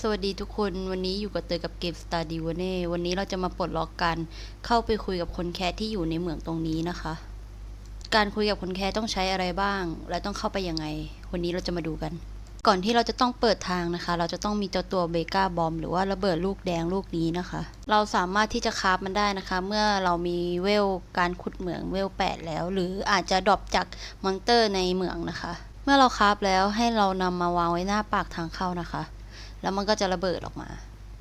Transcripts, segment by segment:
สวัสดีทุกคนวันนี้อยู่กับเตยกับเกม Star d i v a n e วันนี้เราจะมาปลดล็อกกัน เข้าไปคุยกับคนแคสที่อยู่ในเหมืองตรงนี้นะคะ การคุยกับคนแคสต้องใช้อะไรบ้าง และต้องเข้าไปยังไง วันนี้เราจะมาดูกัน ก่อนที่เราจะต้องเปิดทางนะคะ เราจะต้องมีเจ้าตัวเบกาบอมหรือว่าระเบิดลูกแดงลูกนี้นะคะ เราสามารถที่จะคราฟมันได้นะคะ เมื่อเรามีเวลการขุดเหมืองเวล8แล้ว หรืออาจจะดรอปจากมอนเตอร์ในเหมืองนะคะ เมื่อเราคราฟแล้วให้เรานำมาวางไว้หน้าปากทางเข้านะคะ แล้วมันก็จะระเบิดออกมา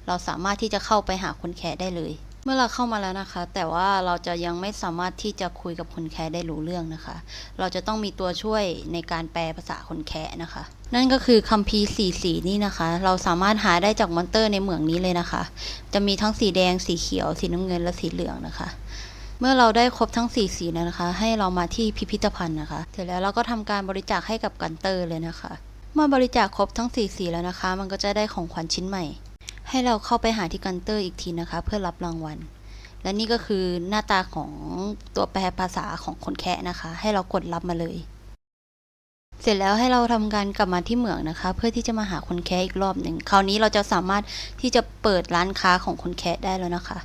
เราสามารถที่จะเข้าไปหาคนแคสได้เลย เมื่อเราเข้ามาแล้วนะคะ แต่ว่าเราจะยังไม่สามารถที่จะคุยกับคนแคสได้รู้เรื่องนะคะ เราจะต้องมีตัวช่วยในการแปลภาษาคนแคะนะคะ นั่นก็คือคัมภีร์สีสีนี่นะคะ เราสามารถหาได้จากมอนเตอร์ในเหมืองนี้เลยนะคะ จะมีทั้งสีแดง สีเขียว สีน้ำเงิน และสีเหลืองนะคะเมื่อเราได้ครบทั้งสีสีแล้วนะคะ ให้เรามาที่พิพิธภัณฑ์นะคะ เสร็จแล้วเราก็ทำการบริจาคให้กับกันเตอร์เลยนะคะ เมื่อบริจาคครบทั้งสีสีแล้วนะคะ มันก็จะได้ของขวัญชิ้นใหม่ ให้เราเข้าไปหาที่กันเตอร์อีกทีนะคะ เพื่อรับรางวัล และนี่ก็คือหน้าตาของตัวแปลภาษาของคนแคะนะคะ ให้เรากดรับมาเลย เสร็จแล้วให้เราทำการกลับมาที่เหมืองนะคะ เพื่อที่จะมาหาคนแคะอีกรอบหนึ่งคราวนี้เราจะสามารถที่จะเปิดร้านค้าของคนแคะได้แล้วนะคะ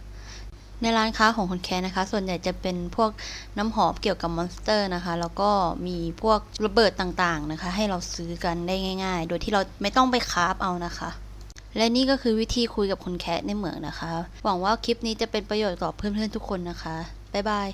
ในร้านค้าของคนแคะนะคะ ส่วนใหญ่จะเป็นพวกน้ำหอมเกี่ยวกับมอนสเตอร์นะคะ แล้วก็มีพวกระเบิดต่างๆนะคะ ให้เราซื้อกันได้ง่าย ๆ โดยที่เราไม่ต้องไปคราฟเอานะคะ และนี่ก็คือวิธีคุยกับคนแคะในเหมืองนะคะ หวังว่าคลิปนี้จะเป็นประโยชน์ต่อเพื่อนๆทุกคนนะคะ บ๊ายบาย